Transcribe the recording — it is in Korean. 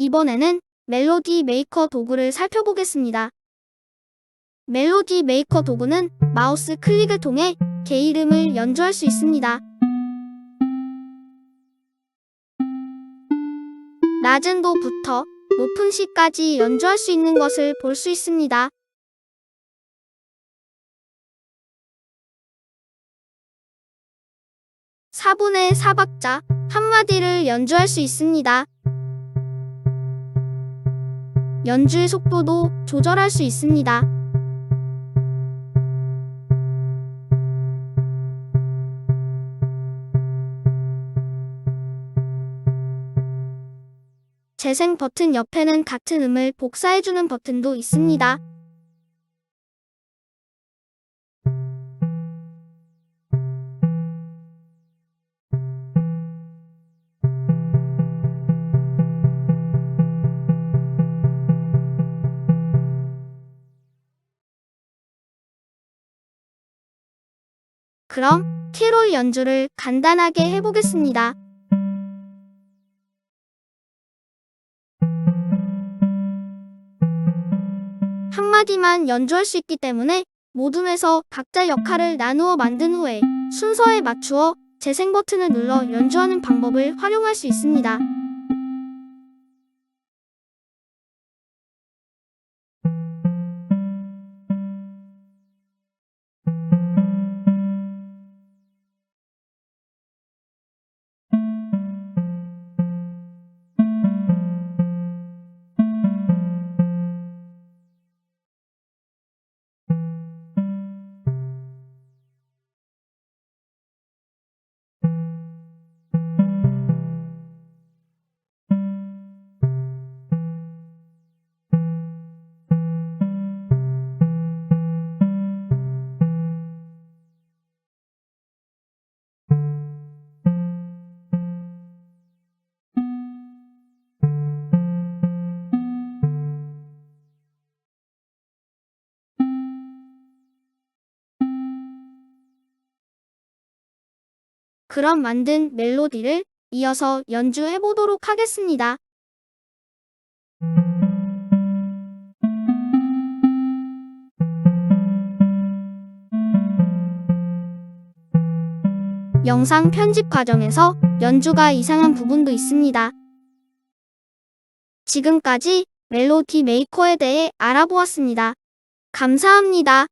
이번에는 멜로디 메이커 도구를 살펴보겠습니다. 멜로디 메이커 도구는 마우스 클릭을 통해 개 이름을 연주할 수 있습니다. 낮은 도부터 높은 시까지 연주할 수 있는 것을 볼 수 있습니다. 사분의 4박자 한마디를 연주할 수 있습니다. 연주의 속도도 조절할 수 있습니다. 재생 버튼 옆에는 같은 음을 복사해주는 버튼도 있습니다. 그럼 캐롤 연주를 간단하게 해보겠습니다. 한마디만 연주할 수 있기 때문에 모둠에서 각자 역할을 나누어 만든 후에 순서에 맞추어 재생 버튼을 눌러 연주하는 방법을 활용할 수 있습니다. 그럼 만든 멜로디를 이어서 연주해 보도록 하겠습니다. 영상 편집 과정에서 연주가 이상한 부분도 있습니다. 지금까지 멜로디 메이커에 대해 알아보았습니다. 감사합니다.